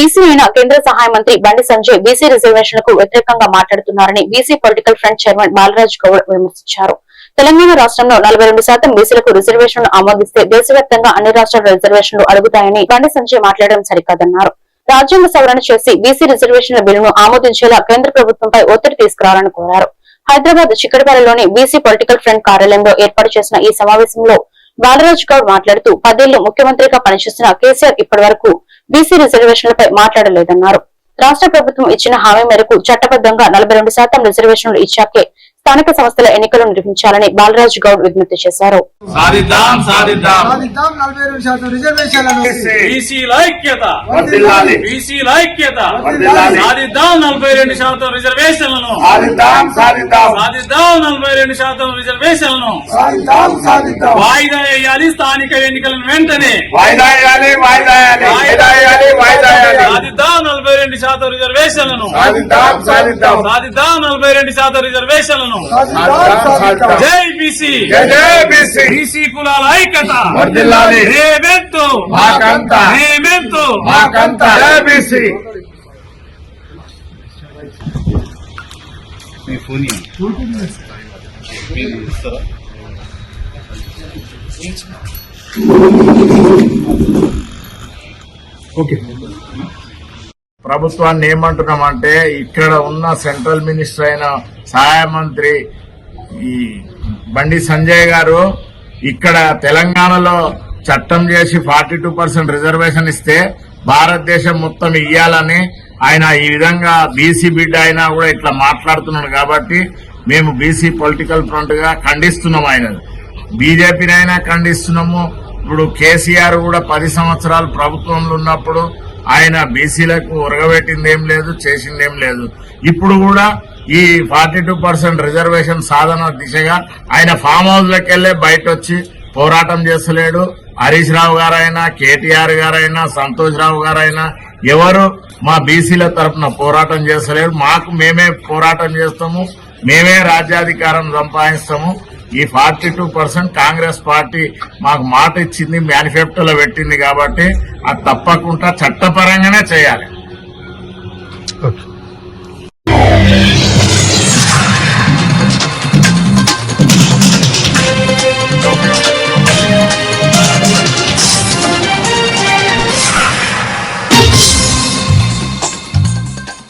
BC అయిన కేంద్ర సహాయ మంత్రి బండి సంజయ్ బీసీ రిజర్వేషన్లకు వ్యతిరేకంగా మాట్లాడుతున్నారని BC political front chairman Balraj Goud విమర్శించారు. తెలంగాణ రాష్ట్రంలో నలభై రెండు శాతం బీసీలకు రిజర్వేషన్లు ఆమోదిస్తే దేశవ్యాప్తంగా అన్ని రాష్ట్రాల రిజర్వేషన్లు అడుగుతాయని బండి సంజయ్ మాట్లాడడం సరికాదన్నారు. రాజ్యాంగ సవరణ చేసి బీసీ రిజర్వేషన్ల బిల్లును ఆమోదించేలా కేంద్ర ప్రభుత్వంపై ఒత్తిడి తీసుకురావాలని కోరారు. హైదరాబాద్ చిక్కడపల్లిలోని బీసీ పొలిటికల్ ఫ్రంట్ కార్యాలయంలో ఏర్పాటు చేసిన ఈ సమావేశంలో బాలరాజ్ గౌడ్ మాట్లాడుతూ పదేళ్ళు ముఖ్యమంత్రిగా పనిచేసిన కేసీఆర్ ఇప్పటి వరకు బీసీ రిజర్వేషన్లపై మాట్లాడలేదన్నారు. రాష్ట్ర ప్రభుత్వం ఇచ్చిన హామీ మేరకు చట్టబద్దంగా నలభై రెండు శాతం రిజర్వేషన్లు ఇచ్చాకే స్థానిక సంస్థల ఎన్నికలు నిర్వహించాలని బాలరాజ్ గౌడ్ విజ్ఞప్తి చేశారు. వాయిదా వేయాలి స్థానిక ఎన్నికలను వెంటనే. వాయిదా వేయాలి వాయిదా వేయాలి. వాయిదా వేయాలి వాయిదా వేయాలి. సాధిద్దాం నలభై రెండు శాతం రిజర్వేషన్లను. సాధిద్దాం నలభై రెండు శాతం రిజర్వేషన్లను. జై బీసీ. బీసీ. బీసీ కులాల ఐక్యత. వర్ధిల్లాలి. రేవెత్తు మాకంతా. రేవెత్తు మాకంతా. జై బీసీ. ప్రభుత్వాన్ని ఏమంటున్నామంటే ఇక్కడ ఉన్న సెంట్రల్ మినిస్టర్ అయిన సహాయ మంత్రి ఈ బండి సంజయ్ గారు ఇక్కడ తెలంగాణలో చట్టం చేసి ఫార్టీ టూ పర్సెంట్ రిజర్వేషన్ ఇస్తే భారతదేశం మొత్తం ఇయ్యాలని ఆయన ఈ విధంగా బీసీ బిడ్డ అయినా కూడా ఇట్లా మాట్లాడుతున్నాడు కాబట్టి మేము బీసీ పొలిటికల్ ఫ్రంట్గా ఖండిస్తున్నాం ఆయన బీజేపీనైనా ఖండిస్తున్నాము. ఇప్పుడు కేసీఆర్ కూడా పది సంవత్సరాలు ప్రభుత్వంలో ఉన్నప్పుడు ఆయన బీసీలకు ఉరగబెట్టింది ఏం లేదు చేసింది ఏం లేదు. ఇప్పుడు కూడా ఈ ఫార్టీ టూ పర్సెంట్ రిజర్వేషన్ సాధన దిశగా ఆయన ఫామ్ హౌస్ లకి వెళ్ళే బయట వచ్చి పోరాటం చేస్తలేడు. హరీష్ రావు గారైనా కేటీఆర్ గారైనా సంతోష్ రావు గారైనా ఎవరు మా బీసీల తరఫున పోరాటం చేస్తలేరు మాకు మేమే పోరాటం చేస్తాము మేమే రాజ్యాధికారం సంపాదిస్తాము. ఈ forty two percent Congress party మాకు మాట ఇచ్చింది మేనిఫెస్టోలో పెట్టింది కాబట్టి అది తప్పకుండా చట్టపరంగానే చేయాలి.